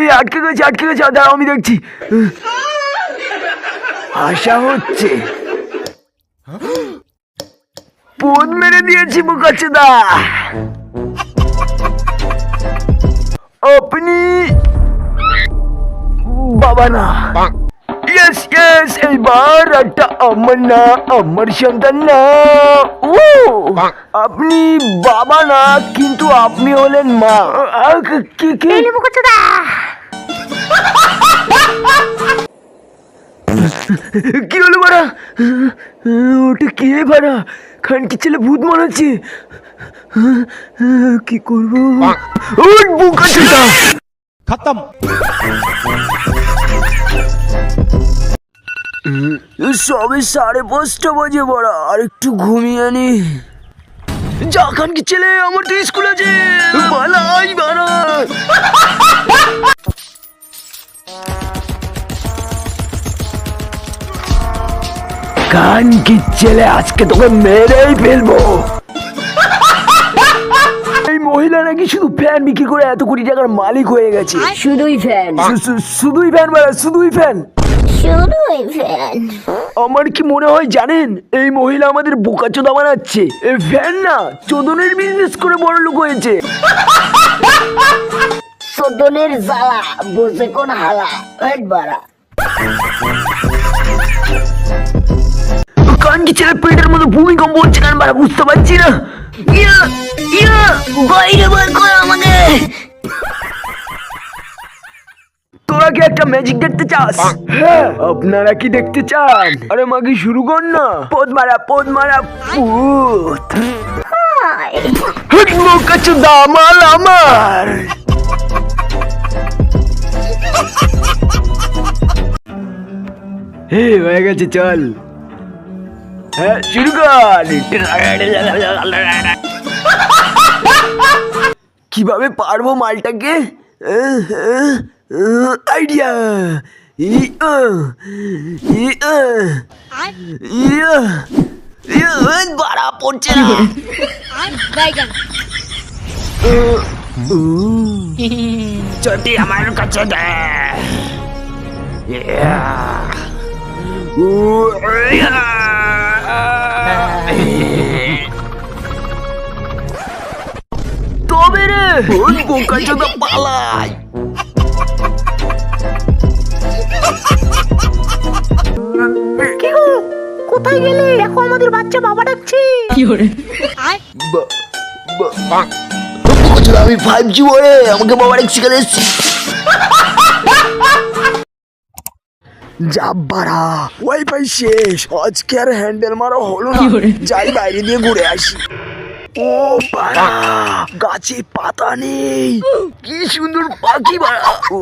এই আটকে গেছে আটকে গেছে দাঁড়াও আমি দেখছি। আশা হচ্ছে। পোদ মেরে দিয়েছি বুকাচ্ছে দা আপনি বাবা না। ইয়েস ইয়েস এইবার একটা আমার না আমার সন্তান না ও আপনি বাবা না কিন্তু আপনি হলেন মা কি কি কি হলো বাড়া ওটা কে বাড়া খানকি ছেলে ভূত মনে হচ্ছে কি করব খতম সবে সাড়ে পাঁচটা বাজে বড়া আর একটু ঘুমিয়ে নি। যা খানকি ছেলে? আমার তো স্কুল আছে। পালাই বাড়া। কানকি ছেলে আজকে তোকে মেরেই ফেলব। এই মহিলা নাকি শুধু ফ্যান বিক্রি করে এত কোটি টাকার মালিক হয়ে গেছে। শুধুই ফ্যান শুধুই ফ্যান শুধুই ফ্যান ফ্যান আমার কি মনে হয় জানেন? এই মহিলা আমাদের বোকা চোদা বানাচ্ছে। এই ফ্যান না চোদনের বিজনেস করে বড় লোক হয়েছে। সদনের জ্বালা বসে কোন হালা? হেড বাড়া। কান কি ছেলে পেটের মতো ভূমিকম্প হচ্ছে কারণ বারা বুঝতে পারছি না। ইয়া ইয়া বাইরে বার কর আমাকে। তোরা কি একটা ম্যাজিক দেখতে চাস? হ্যাঁ আপনারা কি দেখতে চান? আরে মাগি শুরু কর না। পদ মারা পদ মারা ভূত বোকা চোদা মাল আমার। হে হয়ে গেছে চল। হ্যাঁ শুরু কর। কীভাবে পারব মালটাকে? আইডিয়া বাড়া পড়ছে না চটি আমার কাছে দে. তবে রে বোকা চোদা পালাই কোথায় গেলে? দেখো আমাদের বাচ্চা বাবা ডাকছে। আমি ফাইভ জি বলে আমাকে বাবার এক শিখাতে এসছি। যাব্বারা ওয়াইফাই শেষ। আজকে আর হ্যান্ডেল মারা হলো না। যাই বাইরে দিয়ে ঘুরে আসি। ও বাড়া গাছে পাতা নেই। কি সুন্দর পাখি বাড়া। ও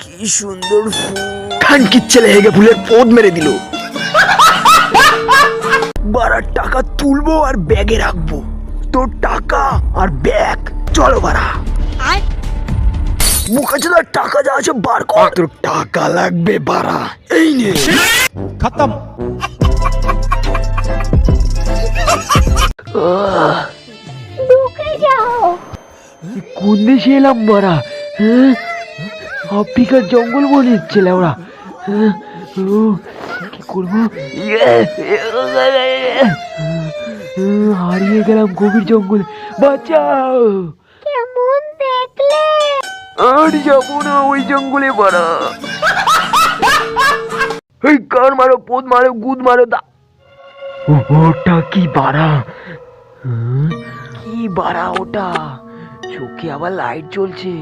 কি সুন্দর ফুল। খানকির ছেলে হেগে ফুলের পোদ মেরে দিল। বাড়ার টাকা তুলবো আর ব্যাগে রাখব। তোর টাকা আর ব্যাগ। চলো বাড়া। মুখাচোদার টাকা যা আছে বার কত টাকা লাগবে বাড়া। এই নে। খতম। কোন দেশে এলাম বাড়া? হ্যাঁ? আফ্রিকার জঙ্গল বনে এসছে ওরা করব? হারিয়ে গেলাম গভীর জঙ্গলে। বাঁচাও! কেমন দেখলে? আর যাব না ওই জঙ্গলে বাড়া। এই কার মারো পোদ মারো গুদ মারো দা ওটা কি বাড়া? কি বাড়া ওটা? চোখে আবার লাইট জ্বলছে।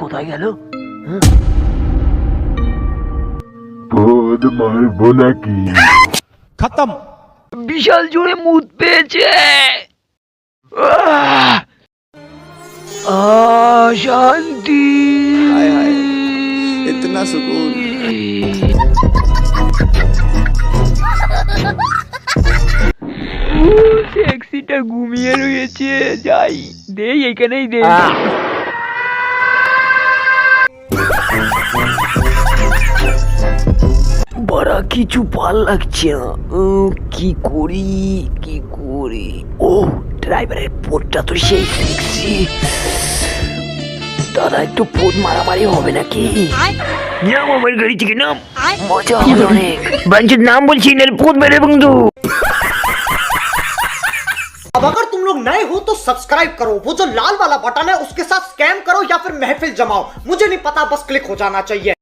কোথায় গেল? খতম। বিশাল মুদ পেয়েছে। শান্তি ইতনা সুকুন। সেক্সিটা ঘুমিয়ে রয়েছে। যাই দেই এখানেই দেই। কিছু ভাল লাগছে না উম, কি করি কি করি ও ড্রাইভারের পোটটা তো সেই সেক্সি দাদা একটু পোট মারামারি হবে নাকি নাম আমার গাড়ি থেকে নাম মজা হবে অনেক বাঞ্চের নাম বলছি নাহলে পোট মেরে বন্ধু अब अगर तुम लोग नए हो तो सब्सक्राइब करो वो जो लाल वाला बटन है उसके साथ स्कैम करो या फिर महफिल जमाओ मुझे नहीं पता बस क्लिक हो जाना चाहिए